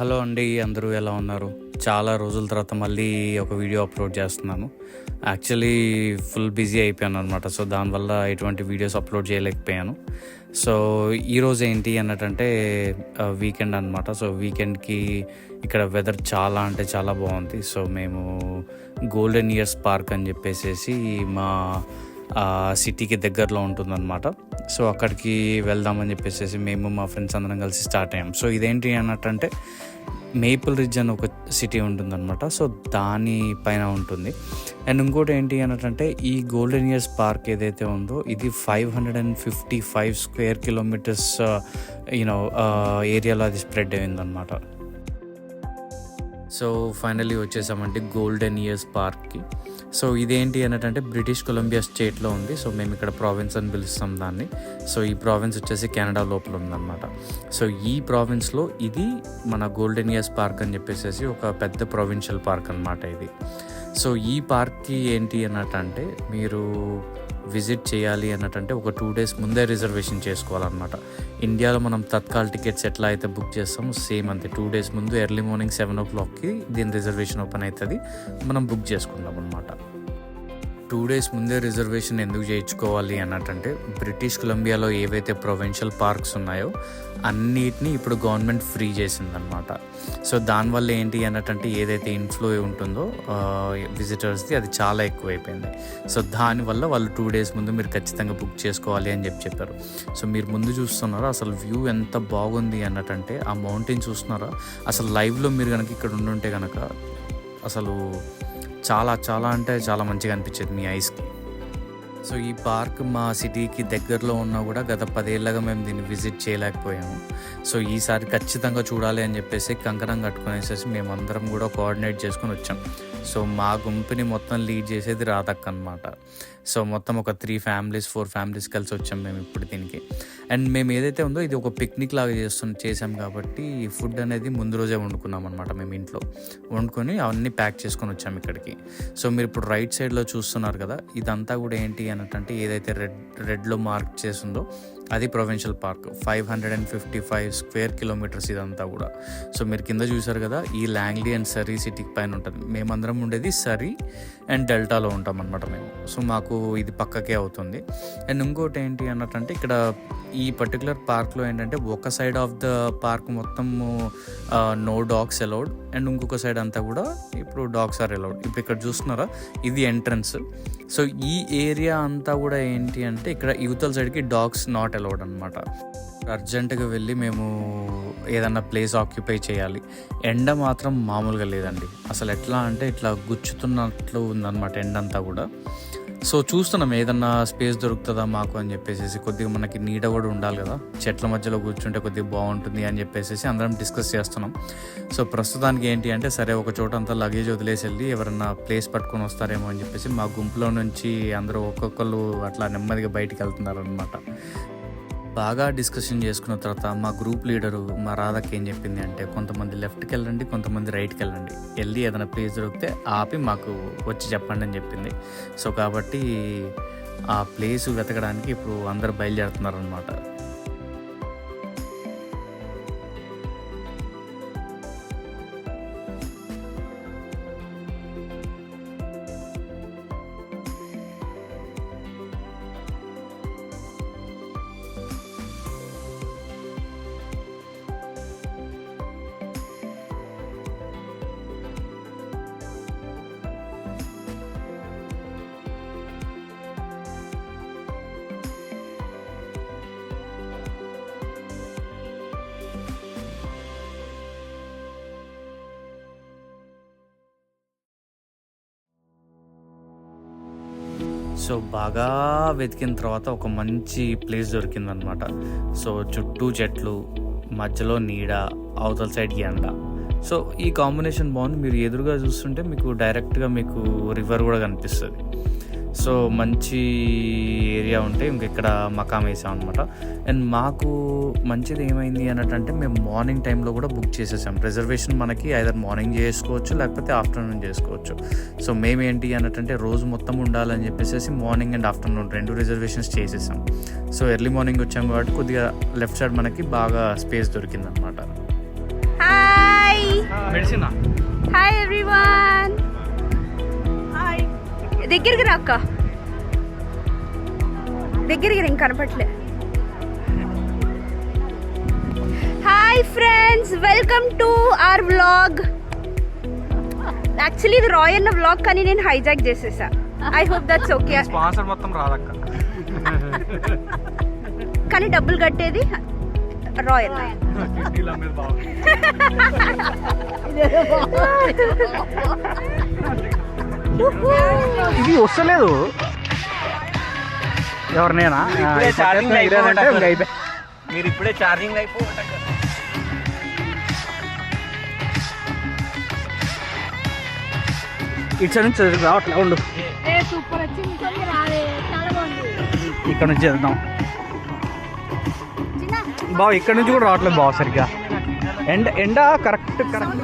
Hello అండి అందరూ ఎలా ఉన్నారు? చాలా రోజుల తర్వాత మళ్ళీ ఒక వీడియో అప్లోడ్ చేస్తున్నాను. యాక్చువల్లీ ఫుల్ బిజీ అయిపోయాను అనమాట సో దానివల్ల ఎటువంటి వీడియోస్ అప్లోడ్ చేయలేకపోయాను. సో ఈరోజు ఏంటి అన్నట్టంటే వీకెండ్ అనమాట సో వీకెండ్కి ఇక్కడ వెదర్ చాలా అంటే చాలా బాగుంది. సో మేము గోల్డెన్ ఇయర్స్ పార్క్ అని చెప్పేసి మా సిటీకి దగ్గరలో ఉంటుందన్నమాట. సో అక్కడికి వెళ్దామని చెప్పేసి మేము మా ఫ్రెండ్స్ అందరం కలిసి స్టార్ట్ అయ్యాం. సో ఇదేంటి అన్నట్టంటే మేపుల్ రిడ్జ్ అని ఒక సిటీ ఉంటుందన్నమాట. సో దాని పైన ఉంటుంది. అండ్ ఇంకోటి ఏంటి అన్నట్టంటే ఈ గోల్డెన్ ఇయర్స్ పార్క్ ఏదైతే ఉందో ఇది five hundred and fifty five square kilometres you know ఏరియాలో అది స్ప్రెడ్ అయిందనమాట సో ఫైనల్లీ వచ్చేసామంటే గోల్డెన్ ఇయర్స్ పార్క్కి సో ఇదేంటి అన్నట్టంటే బ్రిటిష్ కొలంబియా స్టేట్లో ఉంది. సో మేము ఇక్కడ ప్రావిన్స్ అని పిలుస్తాం దాన్ని. సో ఈ ప్రావిన్స్ వచ్చేసి కెనడా లోపల ఉందన్నమాట. సో ఈ ప్రావిన్స్లో ఇది మన గోల్డెన్ ఇయర్స్ పార్క్ అని చెప్పేసి ఒక పెద్ద ప్రొవిన్షియల్ పార్క్ అనమాట ఇది. సో ఈ పార్క్కి ఏంటి అన్నట్టంటే మీరు విజిట్ చేయాలి అన్నట్టంటే ఒక టూ డేస్ ముందే రిజర్వేషన్ చేసుకోవాలన్నమాట. ఇండియాలో మనం తత్కాల్ టికెట్స్ ఎట్లా అయితే బుక్ చేస్తామో సేమ్ అంతే. టూ డేస్ ముందు ఎర్లీ మార్నింగ్ సెవెన్ ఓ క్లాక్కి దీని రిజర్వేషన్ ఓపెన్ అవుతుంది. మనం బుక్ చేసుకుందాం అనమాట టూ డేస్ ముందే రిజర్వేషన్ ఎందుకు చేయించుకోవాలి అన్నట్టంటే బ్రిటిష్ కొలంబియాలో ఏవైతే ప్రొవిన్షియల్ పార్క్స్ ఉన్నాయో అన్నిటినీ ఇప్పుడు గవర్నమెంట్ ఫ్రీ చేసిందనమాట సో దానివల్ల ఏంటి అన్నట్టంటే ఏదైతే ఇన్ఫ్లో ఉంటుందో విజిటర్స్ది అది చాలా ఎక్కువైపోయింది. సో దానివల్ల వాళ్ళు టూ డేస్ ముందు మీరు ఖచ్చితంగా బుక్ చేసుకోవాలి అని చెప్పి చెప్పారు. సో మీరు ముందు చూస్తున్నారా అసలు వ్యూ ఎంత బాగుంది అన్నట్టంటే ఆ మౌంటైన్ చూస్తున్నారా? అసలు లైవ్లో మీరు కనుక ఇక్కడ ఉండుంటే కనుక అసలు చాలా చాలా అంటే చాలా మంచిగా అనిపించేది మీ ఐస్కి సో ఈ పార్క్ మా సిటీకి దగ్గరలో ఉన్నా కూడా గత పదేళ్ళగా మేము దీన్ని విజిట్ చేయలేకపోయాము. సో ఈసారి ఖచ్చితంగా చూడాలి అని చెప్పేసి కంకణం కట్టుకునేసేసి మేమందరం కూడా కోఆర్డినేట్ చేసుకొని వచ్చాం. సో మా గుంపుని మొత్తం లీడ్ చేసేది రాధక్ అనమాట సో మొత్తం ఒక త్రీ ఫ్యామిలీస్ ఫోర్ ఫ్యామిలీస్ కలిసి వచ్చాం మేము ఇప్పుడు దీనికి. అండ్ మేము ఏదైతే ఉందో ఇది ఒక పిక్నిక్ లాగా చేస్తు చేసాం కాబట్టి ఫుడ్ అనేది ముందు రోజే వండుకున్నాం అనమాట మేము ఇంట్లో. వండుకొని అవన్నీ ప్యాక్ చేసుకొని వచ్చాం ఇక్కడికి. సో మీరు ఇప్పుడు రైట్ సైడ్లో చూస్తున్నారు కదా ఇదంతా కూడా ఏంటి అన్నట్టంటే ఏదైతే రెడ్ రెడ్లో మార్క్ చేసిందో అది provincial park. Five hundred and fifty five square kilometres ఇదంతా కూడా. సో మీరు కింద చూసారు కదా ఈ లాంగ్లీ అండ్ సరీ సిటీకి పైన ఉంటుంది. మేమందరం ఉండేది సరీ అండ్ డెల్టాలో ఉంటాం అనమాట మేము. సో మాకు ఇది పక్కకే అవుతుంది. అండ్ ఇంకోటి ఏంటి అన్నట్టంటే ఇక్కడ ఈ పర్టికులర్ పార్క్లో ఏంటంటే ఒక సైడ్ ఆఫ్ ద పార్క్ మొత్తం నో డాగ్స్ అలౌడ్ అండ్ ఇంకొక సైడ్ అంతా కూడా ఇప్పుడు డాగ్స్ ఆర్ అలౌడ్ ఇప్పుడు ఇక్కడ చూస్తున్నారా? ఇది ఎంట్రన్స్ సో ఈ ఏరియా అంతా కూడా ఏంటి అంటే ఇక్కడ యువతల సైడ్కి డాగ్స్ నాట్ అలౌడ్ అనమాట అర్జెంటుగా వెళ్ళి మేము ఏదన్నా ప్లేస్ ఆక్యుపై చేయాలి. ఎండ మాత్రం మామూలుగా లేదండి. అసలు ఎట్లా అంటే ఇట్లా గుచ్చుతున్నట్లు ఉందన్నమాట ఎండ అంతా కూడా. సో చూస్తున్నాం ఏదన్నా స్పేస్ దొరుకుతుందా మాకు అని చెప్పేసి కొద్దిగా మనకి నీడ కూడా ఉండాలి కదా. చెట్ల మధ్యలో కూర్చుంటే కొద్దిగా బాగుంటుంది అని చెప్పేసి అందరం డిస్కస్ చేస్తున్నాం. సో ప్రస్తుతానికి ఏంటి అంటే సరే ఒక చోట అంతా లగేజ్ వదిలేసి వెళ్ళి ఎవరన్నా ప్లేస్ పట్టుకొని వస్తారేమో అని చెప్పేసి మా గుంపులో నుంచి అందరూ ఒక్కొక్కరు అట్లా నెమ్మదిగా బయటికి వెళ్తున్నారు అనమాట బాగా డిస్కషన్ చేసుకున్న తర్వాత మా గ్రూప్ లీడరు మా రాధకి ఏం చెప్పింది అంటే కొంతమంది లెఫ్ట్కి వెళ్ళండి కొంతమంది రైట్కి వెళ్ళండి. వెళ్ళి ఏదైనా ప్లేస్ దొరికితే ఆపి మాకు వచ్చి చెప్పండి అని చెప్పింది. సో కాబట్టి ఆ ప్లేస్ వెతకడానికి ఇప్పుడు అందరు బయలుదేరుతున్నారు సో బాగా వెతికిన తర్వాత ఒక మంచి ప్లేస్ దొరికిందనమాట సో చుట్టూ చెట్లు మధ్యలో నీడ అవతల సైడ్ ఎండ. సో ఈ కాంబినేషన్ బాగుంది. మీరు ఎదురుగా చూస్తుంటే మీకు డైరెక్ట్గా మీకు రివర్ కూడా కనిపిస్తుంది. సో మంచి ఏరియా ఉంటే ఇంక ఇక్కడ మకాం వేసాం అనమాట అండ్ మాకు మంచిది ఏమైంది అన్నట్టంటే మేము మార్నింగ్ టైంలో కూడా బుక్ చేసేసాం. రిజర్వేషన్ మనకి ఐదర్ మార్నింగ్ చేసుకోవచ్చు లేకపోతే ఆఫ్టర్నూన్ చేసుకోవచ్చు. సో మేము ఏంటి అన్నట్టంటే రోజు మొత్తం ఉండాలని చెప్పేసి మార్నింగ్ అండ్ ఆఫ్టర్నూన్ రెండు రిజర్వేషన్స్ చేసేసాం. సో ఎర్లీ మార్నింగ్ వచ్చాం కాబట్టి కొద్దిగా లెఫ్ట్ సైడ్ మనకి బాగా స్పేస్ దొరికిందనమాట హాయ్ మెడిసిన్ హాయ్ ఎవ్రీవన్ దగ్గరికి రా అక్క. దగ్గరికి రా ఇంక కనపట్లే hi friends welcome to our vlog actually ఇది రాయ్ అన్న వ్లాగ్ కానీ నేను హైజాక్ చేసేసా. I hope that's okay sponsor మొత్తం రాదక్క. కానీ డబ్బులు కట్టేది రాయ్ అన్న. ఇది వస్తలేదు. ఎవరినేనా అయిపోయి మీరు ఇప్పుడే ఛార్జింగ్ అయిపో ఇటు నుంచి రావట్లే ఉండు. ఇక్కడ నుంచి వెళ్దాం. బావ ఇక్కడ నుంచి కూడా రావట్లేదు బావ సరిగ్గా. ఎండ ఎండ కరెక్ట్ కరెక్ట్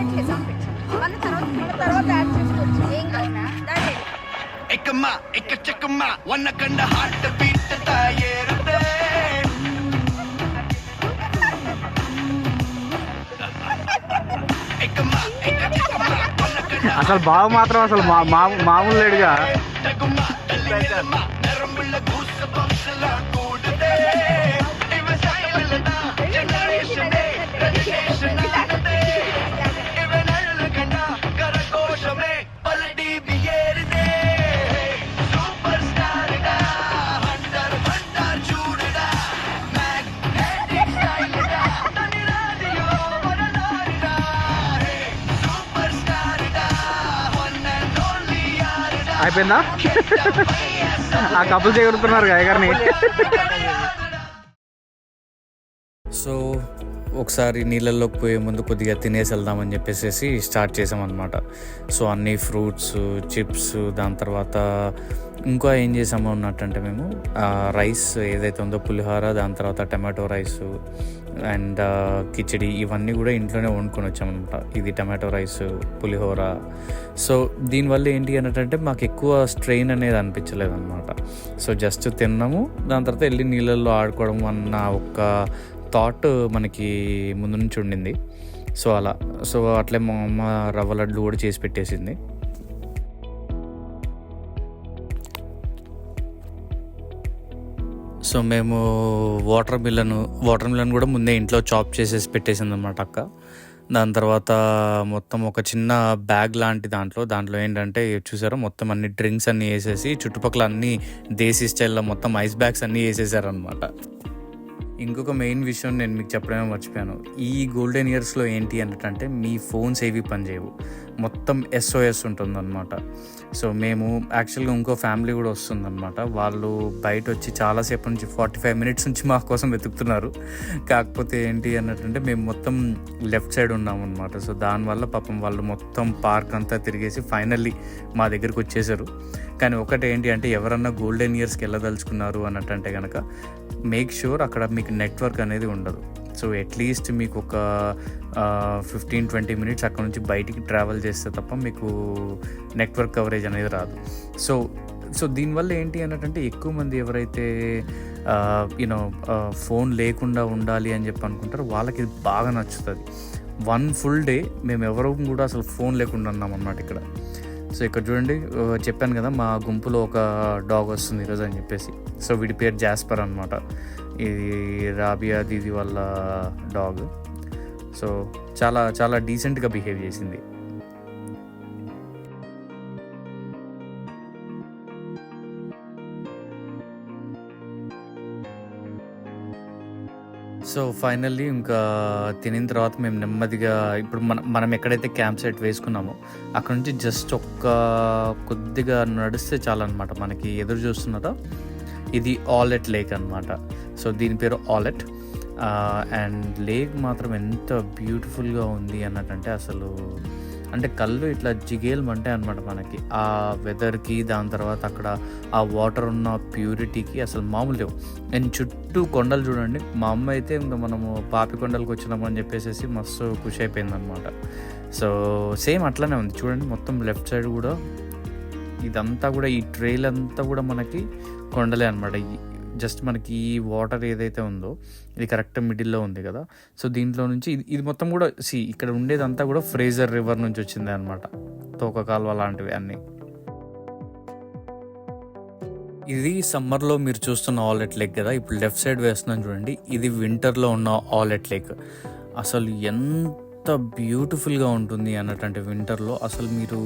எக்கச்சக்கமா எக்கச்சக்கமா ஒன்ன கண்ட ஹார்ட் பீட் தாயேறுதேன் అసలు బావ మాత్రం అసలు మా మామూలు లేడుగా అయిపోయిందా? ఆ కప్పులు ఎగురుతున్నారు గాయగారిని సో ఒకసారి నీళ్ళల్లోకి పోయే ముందు కొద్దిగా తినేసి వెళ్దామని చెప్పేసి స్టార్ట్ చేసామన్నమాట. సో అన్ని ఫ్రూట్స్ చిప్స్ దాని తర్వాత ఇంకా ఏం చేసాము అన్నట్టంటే మేము రైస్ ఏదైతే ఉందో పులిహోర దాని తర్వాత tomato rice and khichdi khichdi ఇవన్నీ కూడా ఇంట్లోనే వండుకొని వచ్చామన్నమాట. ఇది టమాటో రైస్ పులిహోర. సో దీనివల్ల ఏంటి అన్నట్టంటే మాకు ఎక్కువ స్ట్రెయిన్ అనేది అనిపించలేదు అనమాట సో జస్ట్ తిన్నాము. దాని తర్వాత వెళ్ళి నీళ్ళల్లో ఆడుకోవడం అన్న ఒక థాట్ మనకి ముందు నుంచి ఉండింది. సో అలా. సో అట్లే మా అమ్మ రవ్వ లడ్లు కూడా చేసి పెట్టేసింది. సో మేము వాటర్ మిల్లను వాటర్ మిలన్ కూడా ముందే ఇంట్లో చాప్ చేసేసి పెట్టేసింది అనమాట అక్క. దాని తర్వాత మొత్తం ఒక చిన్న బ్యాగ్ లాంటి దాంట్లో దాంట్లో ఏంటంటే చూసారో మొత్తం అన్ని డ్రింక్స్ అన్నీ వేసేసి చుట్టుపక్కల అన్ని దేశీ స్టైల్లో మొత్తం ఐస్ బ్యాగ్స్ అన్నీ వేసేసారనమాట ఇంకొక మెయిన్ విషయం నేను మీకు చెప్పడమే మర్చిపోయాను. ఈ గోల్డెన్ ఇయర్స్లో ఏంటి అంటే మీ ఫోన్స్ ఏవి పనిచేయవు. మొత్తం ఎస్ఓఎస్ ఉంటుందన్నమాట. సో మేము యాక్చువల్గా ఇంకో ఫ్యామిలీ కూడా వస్తుందన్నమాట. వాళ్ళు బయట వచ్చి చాలాసేపు నుంచి ఫార్టీ ఫైవ్ మినిట్స్ నుంచి మా కోసం వెతుకుతున్నారు. కాకపోతే ఏంటి అన్నట్టంటే మేము మొత్తం లెఫ్ట్ సైడ్ ఉన్నామన్నమాట. సో దానివల్ల పాపం వాళ్ళు మొత్తం పార్క్ అంతా తిరిగేసి ఫైనల్లీ మా దగ్గరికి వచ్చేసారు. కానీ ఒకటి ఏంటి అంటే ఎవరన్నా గోల్డెన్ ఇయర్స్కి వెళ్ళదలుచుకున్నారు అన్నట్టంటే కనుక మేక్ షూర్ అక్కడ మీకు నెట్వర్క్ అనేది ఉండదు. సో అట్లీస్ట్ మీకు ఒక ఫిఫ్టీన్ ట్వంటీ మినిట్స్ అక్కడ నుంచి బయటికి ట్రావెల్ చేస్తే తప్ప మీకు నెట్వర్క్ కవరేజ్ అనేది రాదు. సో సో దీనివల్ల ఏంటి అన్నట్టంటే ఎక్కువ మంది ఎవరైతే యూనో ఫోన్ లేకుండా ఉండాలి అని చెప్పి అనుకుంటారో వాళ్ళకి ఇది బాగా నచ్చుతుంది. వన్ ఫుల్ డే మేము ఎవరు కూడా అసలు ఫోన్ లేకుండా ఉన్నాం అన్నమాట ఇక్కడ. సో ఇక్కడ చూడండి చెప్పాను కదా మా గుంపులో ఒక డాగ్ వస్తుంది ఈరోజు అని చెప్పేసి. సో వీడి పేరు జాస్పర్ అనమాట ఇది రాబియా దీది వాళ్ళ డాగ్. సో చాలా చాలా డీసెంట్గా బిహేవ్ చేసింది. సో ఫైనల్లీ ఇంకా తినిన తర్వాత మేము నెమ్మదిగా ఇప్పుడు మనం మనం ఎక్కడైతే క్యాంప్ సైట్ వేసుకున్నామో అక్కడ నుంచి జస్ట్ ఒక్క కొద్దిగా నడిస్తే చాలన్నమాట. మనకి ఎదురు చూస్తున్నారా ఇది ఆల్ ఎట్ లేక్ అనమాట సో దీని పేరు ఆలెట్. అండ్ లేక్ మాత్రం ఎంత బ్యూటిఫుల్గా ఉంది అన్నట్టంటే అసలు అంటే కళ్ళు ఇట్లా జిగేలమంటే అనమాట మనకి. ఆ వెదర్కి దాని తర్వాత అక్కడ ఆ వాటర్ ఉన్న ప్యూరిటీకి అసలు మామూలు లేవు. అండ్ చుట్టూ కొండలు చూడండి. మా అమ్మ అయితే ఇంకా మనము పాపి కొండలకు వచ్చినామని అని చెప్పేసి మస్తు ఖుషి అయిపోయింది అనమాట సో సేమ్ అట్లానే ఉంది. చూడండి మొత్తం లెఫ్ట్ సైడ్ కూడా ఇదంతా కూడా ఈ ట్రైల్ అంతా కూడా మనకి కొండలే అనమాట జస్ట్ మనకి ఈ వాటర్ ఏదైతే ఉందో ఇది కరెక్ట్ మిడిల్లో ఉంది కదా. సో దీంట్లో నుంచి ఇది ఇది మొత్తం కూడా సి ఇక్కడ ఉండేదంతా కూడా ఫ్రేజర్ రివర్ నుంచి వచ్చింది అనమాట తోక కాలువ లాంటివి అన్నీ. ఇది సమ్మర్లో మీరు చూస్తున్న ఆలెట్ లేక్ కదా. ఇప్పుడు లెఫ్ట్ సైడ్ వేస్తున్నాను చూడండి. ఇది వింటర్లో ఉన్న ఆలెట్ లేక్ అసలు ఎంత బ్యూటిఫుల్గా ఉంటుంది అన్నటువంటి వింటర్లో అసలు మీరు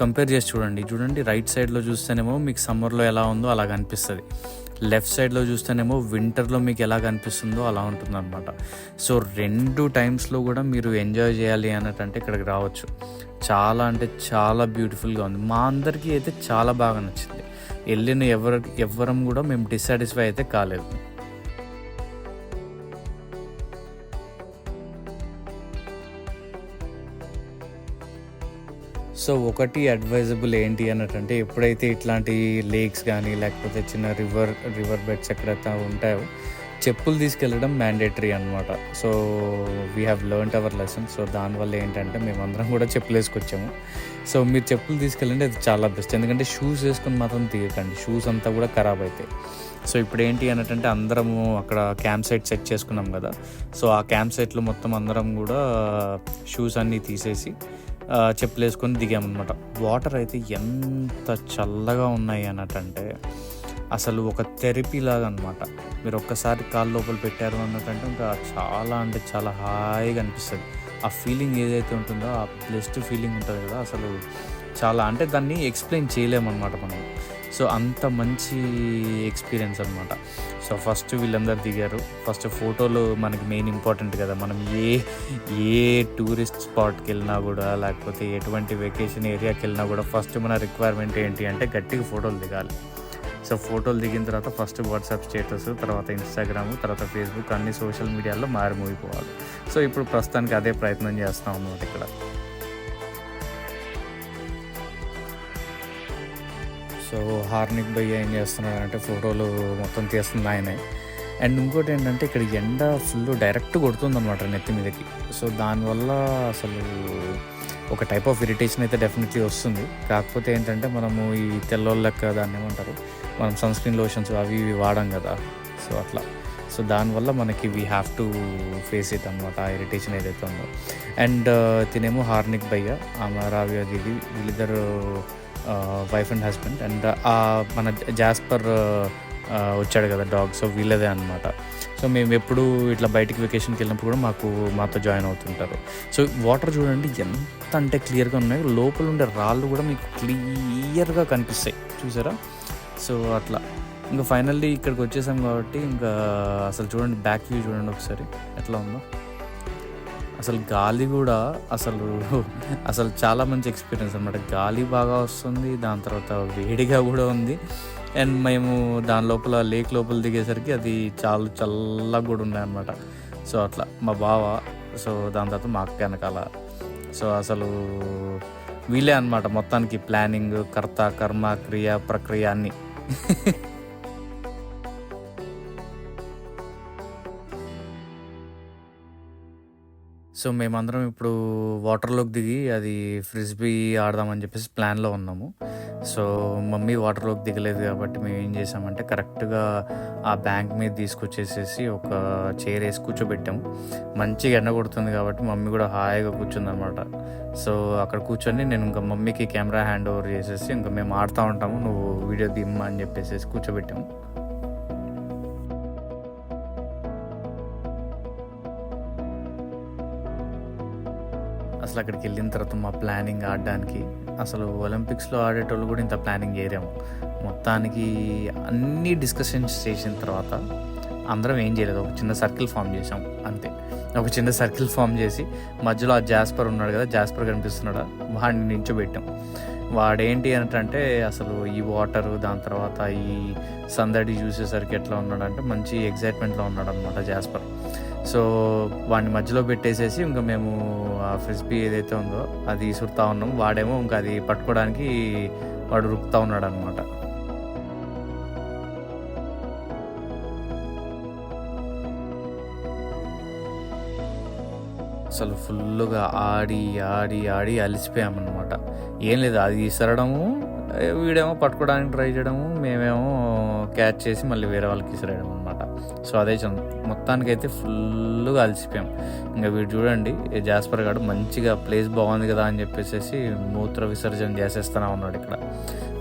కంపేర్ చేసి చూడండి. చూడండి రైట్ సైడ్లో చూస్తేనేమో మీకు సమ్మర్లో ఎలా ఉందో అలాగ అనిపిస్తుంది. లెఫ్ట్ సైడ్లో చూస్తేనేమో వింటర్లో మీకు ఎలా కనిపిస్తుందో అలా ఉంటుంది అనమాట సో రెండు టైమ్స్లో కూడా మీరు ఎంజాయ్ చేయాలి అన్నట్టు ఇక్కడికి రావచ్చు. చాలా అంటే చాలా బ్యూటిఫుల్గా ఉంది. మా అందరికీ అయితే చాలా బాగా నచ్చింది. వెళ్ళిన ఎవరి ఎవ్వరం కూడా మేము డిస్సాటిస్ఫై అయితే కాలేదు. సో ఒకటి అడ్వైజబుల్ ఏంటి అన్నట్టంటే ఎప్పుడైతే ఇట్లాంటి లేక్స్ కానీ లేకపోతే చిన్న రివర్ రివర్ బెడ్స్ ఎక్కడైతే ఉంటాయో చెప్పులు తీసుకెళ్ళడం మ్యాండేటరీ అనమాట so we have learn our lesson so దానివల్ల ఏంటంటే మేమందరం కూడా చెప్పులు వేసుకొచ్చాము. సో మీరు చెప్పులు తీసుకెళ్ళండి అది చాలా బెస్ట్ ఎందుకంటే షూస్ వేసుకొని మాత్రం తీయకండి. షూస్ అంతా కూడా ఖరాబ్ అవుతాయి సో ఇప్పుడు ఏంటి అన్నట్టంటే అందరము అక్కడ క్యాంప్ సైట్ సెట్ చేసుకున్నాం కదా. సో ఆ క్యాంప్ సైట్లో మొత్తం అందరం కూడా షూస్ అన్నీ తీసేసి చెప్పులు వేసుకొని దిగామన్నమాట. వాటర్ అయితే ఎంత చల్లగా ఉన్నాయి అన్నట్టంటే అసలు ఒక థెరపీ లాగా అనమాట మీరు ఒక్కసారి కాళ్ళు లోపల పెట్టారు అన్నట్టంటే ఇంకా చాలా అంటే చాలా హాయిగా అనిపిస్తుంది. ఆ ఫీలింగ్ ఏదైతే ఉంటుందో ఆ బ్లెస్డ్ ఫీలింగ్ ఉంటుంది కదా అసలు చాలా అంటే దాన్ని ఎక్స్ప్లెయిన్ చేయలేమన్నమాట మనం. సో అంత మంచి ఎక్స్పీరియన్స్ అనమాట సో ఫస్ట్ వీళ్ళందరూ దిగారు. ఫస్ట్ ఫోటోలు మనకి మెయిన్ ఇంపార్టెంట్ కదా. మనం ఏ ఏ టూరిస్ట్ స్పాట్కి వెళ్ళినా కూడా లేకపోతే ఎటువంటి వెకేషన్ ఏరియాకి వెళ్ళినా కూడా ఫస్ట్ మన రిక్వైర్మెంట్ ఏంటి అంటే గట్టిగా ఫోటోలు దిగాలి. సో ఫోటోలు దిగిన తర్వాత ఫస్ట్ వాట్సాప్ స్టేటస్ తర్వాత ఇన్స్టాగ్రామ్ తర్వాత ఫేస్బుక్ అన్ని సోషల్ మీడియాలో మారిమోగిపోవాలి. సో ఇప్పుడు ప్రస్తుతానికి అదే ప్రయత్నం చేస్తాం అన్నమాట ఇక్కడ. సో హార్నిక్ భయ్య ఏం చేస్తున్నాడు అంటే ఫోటోలు మొత్తం తీస్తుంది ఆయనే. అండ్ ఇంకోటి ఏంటంటే ఇక్కడ ఎండ ఫుల్ డైరెక్ట్ కొడుతుంది అనమాట నెత్తి మీదకి. సో దానివల్ల అసలు ఒక టైప్ ఆఫ్ ఇరిటేషన్ అయితే డెఫినెట్లీ వస్తుంది. కాకపోతే ఏంటంటే మనము ఈ తెల్లోళ్ళ లెక్క దాన్ని ఏమంటారు? మనం సన్ స్క్రీన్ లోషన్స్ అవి ఇవి వాడాం కదా. సో అట్లా. సో దానివల్ల మనకి we have to face it అనమాట ఆ ఇరిటేషన్ ఏదైతే ఉందో. అండ్ తినేమో హార్నిక్ భయ్య ఆమె రావ్య దిగి వీళ్ళిద్దరు వైఫ్ అండ్ హస్బెండ్ అండ్ మన జాస్పర్ వచ్చాడు కదా డాగ్ సో వీళ్ళదే అనమాట సో మేము ఎప్పుడు ఇట్లా బయటికి వెకేషన్కి వెళ్ళినప్పుడు కూడా మాకు మాతో జాయిన్ అవుతుంటారు. సో వాటర్ చూడండి ఎంత అంటే క్లియర్గా ఉన్నాయి. లోపల ఉండే రాళ్ళు కూడా మీకు క్లియర్గా కనిపిస్తాయి. చూసారా? సో అట్లా. ఇంకా ఫైనల్లీ ఇక్కడికి వచ్చేసాం కాబట్టి ఇంకా అసలు చూడండి బ్యాక్ వ్యూ చూడండి ఒకసారి. ఎట్లా ఉందో? అసలు గాలి కూడా అసలు అసలు చాలా మంచి ఎక్స్పీరియన్స్ అనమాట గాలి బాగా వస్తుంది దాని తర్వాత వేడిగా కూడా ఉంది. అండ్ మేము దాని లోపల లేక్ లోపల దిగేసరికి అది చాలా చల్లగా కూడా ఉన్నాయి అనమాట సో అట్లా మా బావ సో దాని తర్వాత మా అక్క వెనకాల. సో అసలు వీలే అనమాట మొత్తానికి ప్లానింగ్ కర్త కర్మ క్రియ ప్రక్రియ అన్నీ. సో మేమందరం ఇప్పుడు వాటర్లోకి దిగి అది ఫ్రిస్బీ ఆడదామని చెప్పేసి ప్లాన్లో ఉన్నాము. సో మమ్మీ వాటర్లోకి దిగలేదు కాబట్టి మేము ఏం చేసామంటే కరెక్ట్గా ఆ బ్యాంక్ మీద తీసుకొచ్చేసేసి ఒక చైర్ వేసి కూర్చోబెట్టాము. మంచిగా ఎండ కొడుతుంది కాబట్టి మమ్మీ కూడా హాయిగా కూర్చుందనమాట సో అక్కడ కూర్చొని నేను ఇంకా మమ్మీకి కెమెరా హ్యాండ్ ఓవర్ చేసేసి ఇంకా మేము ఆడుతూ ఉంటాము నువ్వు వీడియో దిమ్మా అని చెప్పేసి కూర్చోబెట్టాము. అసలు అక్కడికి వెళ్ళిన తర్వాత మా ప్లానింగ్ ఆడడానికి అసలు ఒలింపిక్స్లో ఆడేటోళ్ళు కూడా ఇంత ప్లానింగ్ చేయలేము మొత్తానికి అన్ని డిస్కషన్స్ చేసిన తర్వాత అందరం ఏం చేయలేదు. ఒక చిన్న సర్కిల్ ఫామ్ చేసాం అంతే. ఒక చిన్న సర్కిల్ ఫామ్ చేసి మధ్యలో ఆ జాస్పర్ ఉన్నాడు కదా జాస్పర్ కనిపిస్తున్నాడా? వాడిని నించోబెట్టాం. వాడేంటి అంటే అసలు ఈ వాటర్ దాని తర్వాత ఈ సందడి చూసేసరికి ఎట్లా ఉన్నాడంటే మంచి ఎగ్జైట్మెంట్లో ఉన్నాడు అనమాట జాస్పర్. సో వాడిని మధ్యలో పెట్టేసేసి ఇంకా మేము ఆ ఫ్రిస్బీ ఏదైతే ఉందో అది సుడతా ఉన్నాం. వాడేమో ఇంకా అది పట్టుకోవడానికి వాడు రుక్తా ఉన్నాడు అనమాట అసలు ఫుల్గా ఆడి ఆడి ఆడి అలసిపోయామన్నమాట. ఏం లేదు అది ఇసరడము వీడేమో పట్టుకోవడానికి ట్రై చేయడము మేమేమో క్యాచ్ చేసి మళ్ళీ వేరే వాళ్ళకి ఇసిరేయడం అనమాట సో అదే చం- మొత్తానికైతే ఫుల్గా అలసిపోయాం. ఇంకా వీడు చూడండి జాస్పర్ గారు మంచిగా ప్లేస్ బాగుంది కదా అని చెప్పేసి మూత్ర విసర్జన చేసేస్తానే ఉన్నాడు ఇక్కడ.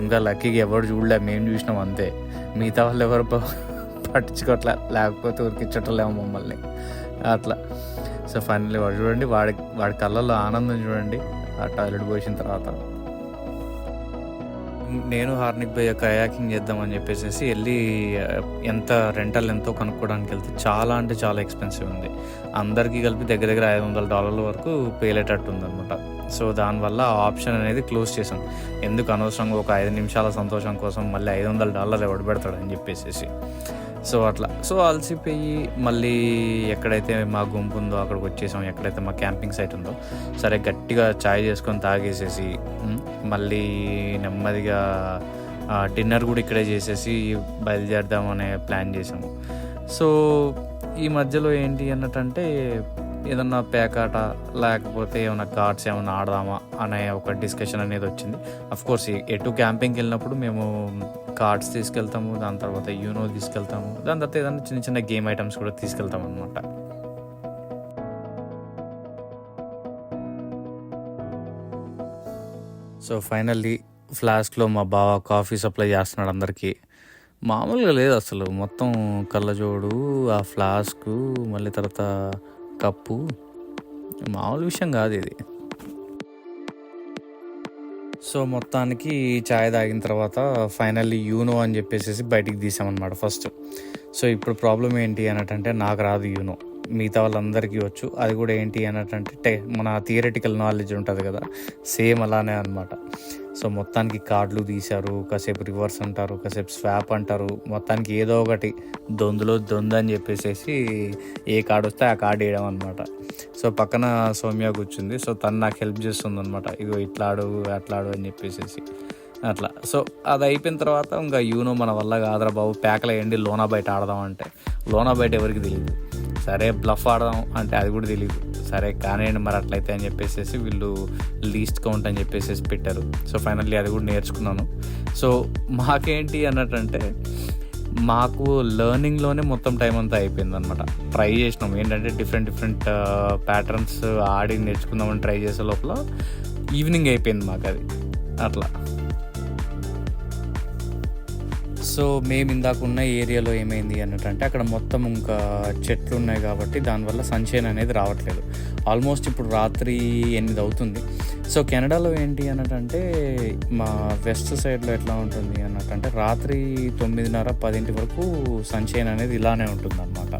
ఇంకా లక్కీగా ఎవరు చూడలే మేము చూసినాం అంతే. మిగతా వాళ్ళు ఎవరు పట్టించుకోవట్లే లేకపోతే ఉరికిచ్చట్లేము మమ్మల్ని. అట్లా. సో ఫైనల్లీ వాడు చూడండి వాడి వాడి కళ్ళల్లో ఆనందం చూడండి. ఆ టాయిలెట్ పోసిన తర్వాత. నేను హార్నిక్ బై కయాకింగ్ చేద్దామని చెప్పేసి వెళ్ళి ఎంత రెంటల్ ఎంతో కనుక్కోవడానికి వెళ్తే చాలా అంటే చాలా ఎక్స్పెన్సివ్ ఉంది. అందరికీ కలిపి దగ్గర దగ్గర ఐదు వందల డాలర్ల వరకు పేలేటట్టు ఉందన్నమాట. సో దానివల్ల ఆ ఆప్షన్ అనేది క్లోజ్ చేశాం ఎందుకు అనవసరంగా ఒక ఐదు నిమిషాల సంతోషం కోసం మళ్ళీ ఐదు వందల డాలర్లు ఎవడు పెడతాడని చెప్పేసి సో అట్లా. సో అలసిపోయి మళ్ళీ ఎక్కడైతే మా గుంపు ఉందో అక్కడికి వచ్చేసాం ఎక్కడైతే మా క్యాంపింగ్ సైట్ ఉందో సరే గట్టిగా చాయ్ చేసుకొని తాగేసేసి మళ్ళీ నెమ్మదిగా డిన్నర్ కూడా ఇక్కడే చేసేసి బయలుదేరదామనే ప్లాన్ చేసాము. సో ఈ మధ్యలో ఏంటి అన్నట్టంటే ఏదన్నా పేకాట లేకపోతే ఏమైనా కార్డ్స్ ఏమైనా ఆడదామా అనే ఒక డిస్కషన్ అనేది వచ్చింది. కోర్స్ ఎటు క్యాంపింగ్కి వెళ్ళినప్పుడు మేము కార్డ్స్ తీసుకెళ్తాము దాని తర్వాత యూనో తీసుకెళ్తాము దాని తర్వాత ఏదైనా చిన్న చిన్న గేమ్ ఐటమ్స్ కూడా తీసుకెళ్తాం అనమాట సో ఫైనల్లీ ఫ్లాస్క్లో మా బావ కాఫీ సప్లై చేస్తున్నాడు అందరికీ. మామూలుగా లేదు అసలు. మొత్తం కళ్ళజోడు ఆ ఫ్లాస్కు మళ్ళీ తర్వాత కప్పు మామూలు విషయం కాదు ఇది. సో మొత్తానికి చాయ్ తాగిన తర్వాత ఫైనల్లీ యూనో అని చెప్పేసి బయటికి తీసామన్నమాట ఫస్ట్. సో ఇప్పుడు ప్రాబ్లం ఏంటి అన్నట్టంటే నాకు రాదు యూనో. మిగతా వాళ్ళందరికీ వచ్చు. అది కూడా ఏంటి అన్నట్టంటే టె మన థియరిటికల్ నాలెడ్జ్ ఉంటుంది కదా. సేమ్ అలానే అనమాట సో మొత్తానికి కార్డులు తీశారు కాసేపు రివర్స్ అంటారు కాసేపు స్వాప్ అంటారు. మొత్తానికి ఏదో ఒకటి దొందులో దొందు అని చెప్పేసి ఏ కార్డు వస్తే ఆ కార్డు వేయడం అనమాట సో పక్కన సౌమ్య కూర్చుంది. సో తను నాకు హెల్ప్ చేస్తుంది అనమాట ఇగో ఇట్లా ఆడు అట్లా ఆడు అని చెప్పేసి అట్లా. సో అది అయిపోయిన తర్వాత ఇంకా యూనో మన వల్ల కాదురా బాబు. ప్యాక్లు వేయండి లోనా బయట ఆడదాం అంటే లోనా బయట ఎవరికి తెలియదు. సరే బ్లఫ్ ఆడదాం అంటే అది కూడా తెలియదు సరే కానివ్వండి మరి అట్లయితే అని చెప్పేసి వీళ్ళు లీస్ట్ కౌంట్ అని చెప్పేసి పెట్టారు. సో ఫైనల్లీ అది కూడా నేర్చుకున్నాను. సో మాకేంటి అన్నట్టంటే మాకు లెర్నింగ్లోనే మొత్తం టైం అంతా అయిపోయింది అనమాట ట్రై చేసినాం. ఏంటంటే డిఫరెంట్ డిఫరెంట్ ప్యాటర్న్స్ ఆడి నేర్చుకుందామని ట్రై చేసే లోపల ఈవినింగ్ అయిపోయింది మాకు అది. అట్లా. సో మేము ఇందాక ఉన్న ఏరియాలో ఏమైంది అన్నట్టంటే అక్కడ మొత్తం ఇంకా చెట్లు ఉన్నాయి కాబట్టి దానివల్ల సన్షైన్ అనేది రావట్లేదు. ఆల్మోస్ట్ ఇప్పుడు రాత్రి ఎనిమిది అవుతుంది. సో కెనడాలో ఏంటి అన్నట్టంటే మా వెస్ట్ సైడ్లో ఎట్లా ఉంటుంది అన్నట్టంటే రాత్రి తొమ్మిదిన్నర పదింటి వరకు సన్షైన్ అనేది ఇలానే ఉంటుంది అనమాట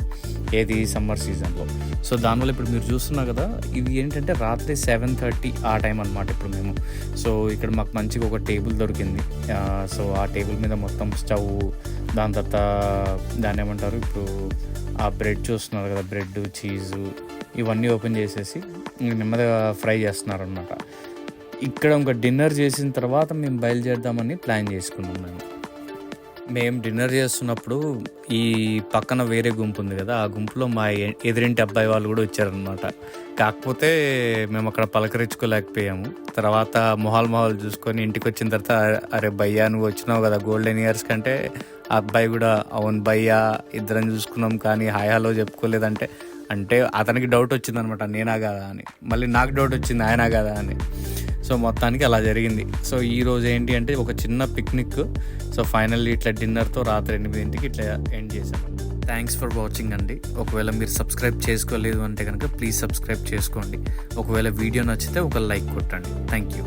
ఏది సమ్మర్ సీజన్లో. సో దానివల్ల ఇప్పుడు మీరు చూస్తున్నారు కదా ఇది ఏంటంటే రాత్రి సెవెన్ థర్టీ ఆ టైం అనమాట ఇప్పుడు మేము. సో ఇక్కడ మాకు మంచిగా ఒక టేబుల్ దొరికింది. సో ఆ టేబుల్ మీద మొత్తం స్టవ్ దాని తర్వాత దాన్ని ఏమంటారు ఇప్పుడు ఆ బ్రెడ్ చూస్తున్నారు కదా బ్రెడ్ చీజు ఇవన్నీ ఓపెన్ చేసేసి నెమ్మదిగా ఫ్రై చేస్తున్నారు అనమాట ఇక్కడ ఇంకా డిన్నర్ చేసిన తర్వాత మేము బయలుదేరదామని ప్లాన్ చేసుకున్నాం మేము. మేము డిన్నర్ చేస్తున్నప్పుడు ఈ పక్కన వేరే గుంపు ఉంది కదా ఆ గుంపులో మా ఎదురింటి అబ్బాయి వాళ్ళు కూడా వచ్చారనమాట కాకపోతే మేము అక్కడ పలకరించుకోలేకపోయాము. తర్వాత మొహాల్ మొహాలు చూసుకొని ఇంటికి వచ్చిన తర్వాత "అరే- భయ్యా నువ్వు వచ్చినావు కదా గోల్డెన్ ఇయర్స్ కంటే ఆ అబ్బాయి కూడా అవును భయ్యా ఇద్దరం చూసుకున్నాం కానీ హాయ్ హలో చెప్పుకోలేదంటే అంటే అతనికి డౌట్ వచ్చిందనమాట నేనా కదా? అని. మళ్ళీ నాకు డౌట్ వచ్చింది ఆయనా కదా? అని. సో మొత్తానికి అలా జరిగింది. సో ఈ రోజు ఏంటి అంటే ఒక చిన్న పిక్నిక్ సో ఫైనల్లీ ఇట్లా డిన్నర్తో రాత్రి ఎనిమిదింటికి ఇట్లా ఎండ్ చేసాము థ్యాంక్స్ ఫర్ వాచింగ్ అండి. ఒకవేళ మీరు సబ్స్క్రైబ్ చేసుకోలేదు అంటే కనుక ప్లీజ్ సబ్స్క్రైబ్ చేసుకోండి. ఒకవేళ వీడియో నచ్చితే ఒక లైక్ కొట్టండి. Thank you